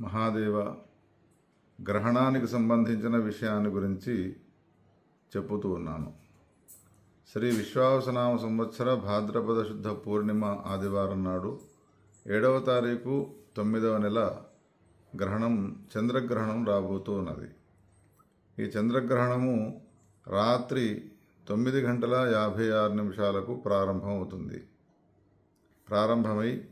మహాదేవ గ్రహణానికి సంబంధించిన విషయాన్ని గురించి చెప్పుతూ ఉన్నాను. శ్రీ విశ్వావసనామ సంవత్సర భాద్రపద శుద్ధ పూర్ణిమ ఆదివారం నాడు ఏడవ తారీఖు తొమ్మిదవ నెల గ్రహణం చంద్రగ్రహణం రాబోతూ ఉన్నది. ఈ చంద్రగ్రహణము రాత్రి తొమ్మిది గంటల యాభై ఆరు నిమిషాలకు ప్రారంభమవుతుంది. ప్రారంభమై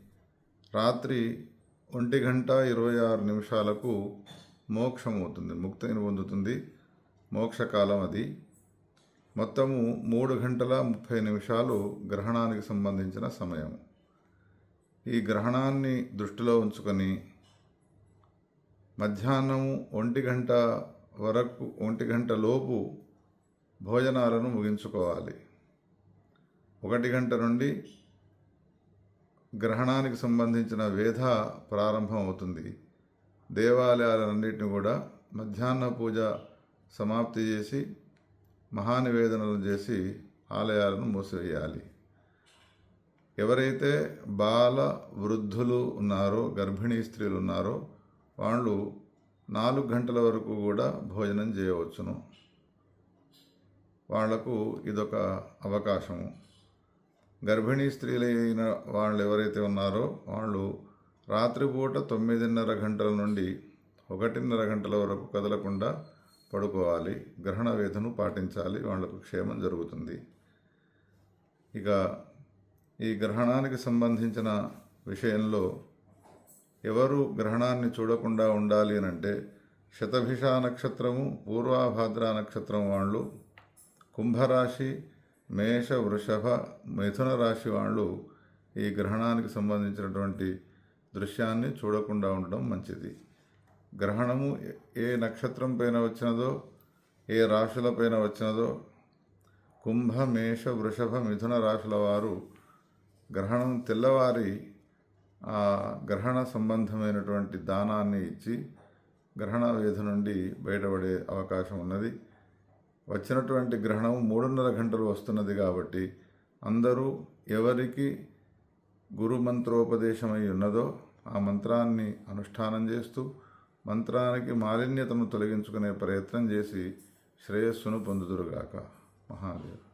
రాత్రి ఒంటి గంట ఇరవై ఆరు నిమిషాలకు మోక్షమవుతుంది ముక్తిని పొందుతుంది. మోక్షకాలం అది. మొత్తము మూడు గంటల ముప్పై నిమిషాలు గ్రహణానికి సంబంధించిన సమయం. ఈ గ్రహణాన్ని దృష్టిలో ఉంచుకొని మధ్యాహ్నం ఒంటి గంట వరకు ఒంటి గంట లోపు భోజనాలను ముగించుకోవాలి. ఒకటి గంట నుండి గ్రహణానికి సంబంధించిన వేధ ప్రారంభం అవుతుంది దేవాలయాలన్నింటినీ కూడా మధ్యాహ్న పూజ సమాప్తి చేసి మహానివేదనలు చేసి ఆలయాలను మూసివేయాలి. ఎవరైతే బాల వృద్ధులు ఉన్నారో గర్భిణీ స్త్రీలు ఉన్నారో వాళ్ళు నాలుగు గంటల వరకు కూడా భోజనం చేయవచ్చును. వాళ్ళకు ఇదొక అవకాశము. గర్భిణీ స్త్రీలైన వాళ్ళు ఎవరైతే ఉన్నారో వాళ్ళు రాత్రిపూట తొమ్మిదిన్నర గంటల నుండి ఒకటిన్నర గంటల వరకు కదలకుండా పడుకోవాలి గ్రహణ వేధను పాటించాలి వాళ్ళకు క్షేమం జరుగుతుంది. ఇక ఈ గ్రహణానికి సంబంధించిన విషయంలో ఎవరు గ్రహణాన్ని చూడకుండా ఉండాలి అని అంటే శతభిష నక్షత్రము పూర్వాభాద్ర నక్షత్రం వాళ్ళు కుంభరాశి మేష వృషభ మిథున రాశి వాళ్ళు ఈ గ్రహణానికి సంబంధించినటువంటి దృశ్యాన్ని చూడకుండా ఉండడం మంచిది. గ్రహణము ఏ నక్షత్రం పైన వచ్చినదో ఏ రాశుల పైన వచ్చినదో కుంభ మేష వృషభ మిథున రాశుల వారు గ్రహణం తెల్లవారి ఆ గ్రహణ సంబంధమైనటువంటి దానాన్ని ఇచ్చి గ్రహణ వేధి నుండి బయటపడే అవకాశం ఉన్నది. వచ్చినటువంటి గ్రహణం మూడున్నర గంటలు వస్తున్నది కాబట్టి అందరూ ఎవరికి గురు మంత్రోపదేశమై ఉన్నదో ఆ మంత్రాన్ని అనుష్ఠానం చేస్తూ మంత్రానికి మాలిన్యతను తొలగించుకునే ప్రయత్నం చేసి శ్రేయస్సును పొందుదురుగాక. మహాదేవ్.